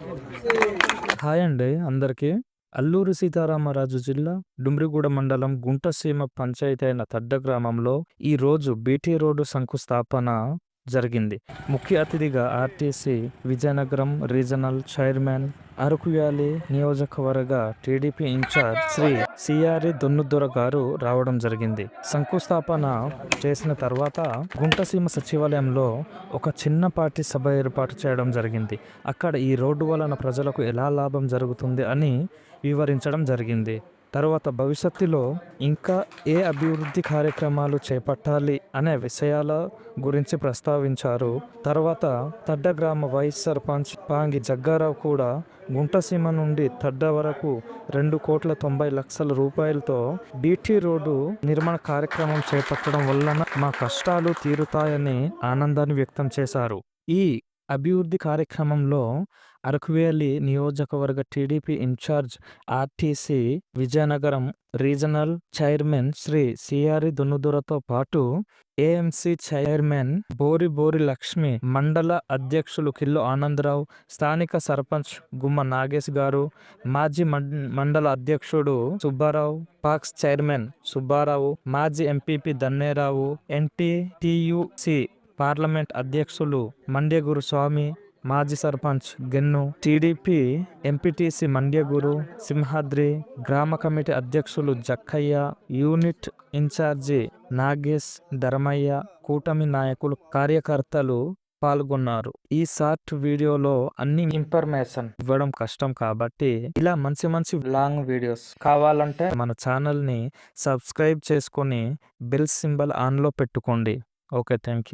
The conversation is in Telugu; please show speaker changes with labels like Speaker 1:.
Speaker 1: హాయ్ అండి అందరికీ. అల్లూరి సీతారామరాజు జిల్లా డుమ్రిగూడ మండలం గుంటసీమ పంచాయతీ అయిన తడ్డ గ్రామంలో ఈ రోజు బీటీ రోడ్డు శంకుస్థాపన జరిగింది. ముఖ్య అతిథిగా RTC Vizianagaram regional chairman Araku valley నియోజకవర్గ TDP in charge Shri CRE Donnudora garu రావడం జరిగింది. శంకుస్థాపన చేసిన తర్వాత గుంటసీమ సచివాలయంలో ఒక చిన్నపాటి సభ ఏర్పాటు చేయడం జరిగింది. అక్కడ ఈ రోడ్డు వలన ప్రజలకు ఎలా లాభం జరుగుతుంది అని వివరించడం జరిగింది. తర్వాత భవిష్యత్తులో ఇంకా ఏ అభివృద్ధి కార్యక్రమాలు చేపట్టాలి అనే విషయాల గురించి ప్రస్తావించారు. తర్వాత తడ్డ గ్రామ వైస్ సర్పంచ్ పాంగి జగ్గారావు కూడా గుంటసీమ నుండి తడ్డ వరకు రెండు కోట్ల తొంభై లక్షల రూపాయలతో బీటీ రోడ్డు నిర్మాణ కార్యక్రమం చేపట్టడం వలన మా కష్టాలు తీరుతాయని ఆనందాన్ని వ్యక్తం చేశారు. ఈ అభివృద్ధి కార్యక్రమంలో అరకువేలి నియోజకవర్గ TDP in-charge RTC Vizianagaram regional chairman Shri CRE దున్నుదురతో పాటు ఏఎంసీ చైర్మన్ బోరి బోరి లక్ష్మి మండల అధ్యక్షులు కిల్లు ఆనందరావు స్థానిక సర్పంచ్ గుమ్మ నాగేష్ గారు మాజీ మండల అధ్యక్షుడు సుబ్బారావు పాక్స్ చైర్మన్ సుబ్బారావు మాజీ ఎంపీపీ దన్నేరావు ఎన్టీటీయుసి పార్లమెంట్ అధ్యక్షులు మండ్యగురు స్వామి మాజీ సర్పంచ్ గెన్ను టీడీపీ ఎంపీటీసీ మండ్యగురు సింహాద్రి గ్రామ కమిటీ అధ్యక్షులు Jakkaiah unit in charge Nagesh Dharmaiah కూటమి నాయకులు కార్యకర్తలు పాల్గొన్నారు. ఈ షార్ట్ వీడియోలో అన్ని ఇన్ఫర్మేషన్ ఇవ్వడం కష్టం కాబట్టి ఇలా మంచి మంచి లాంగ్ వీడియోస్ కావాలంటే మన ఛానల్ని సబ్స్క్రైబ్ చేసుకొని బెల్ సింబల్ ఆన్లో పెట్టుకోండి. Okay thank you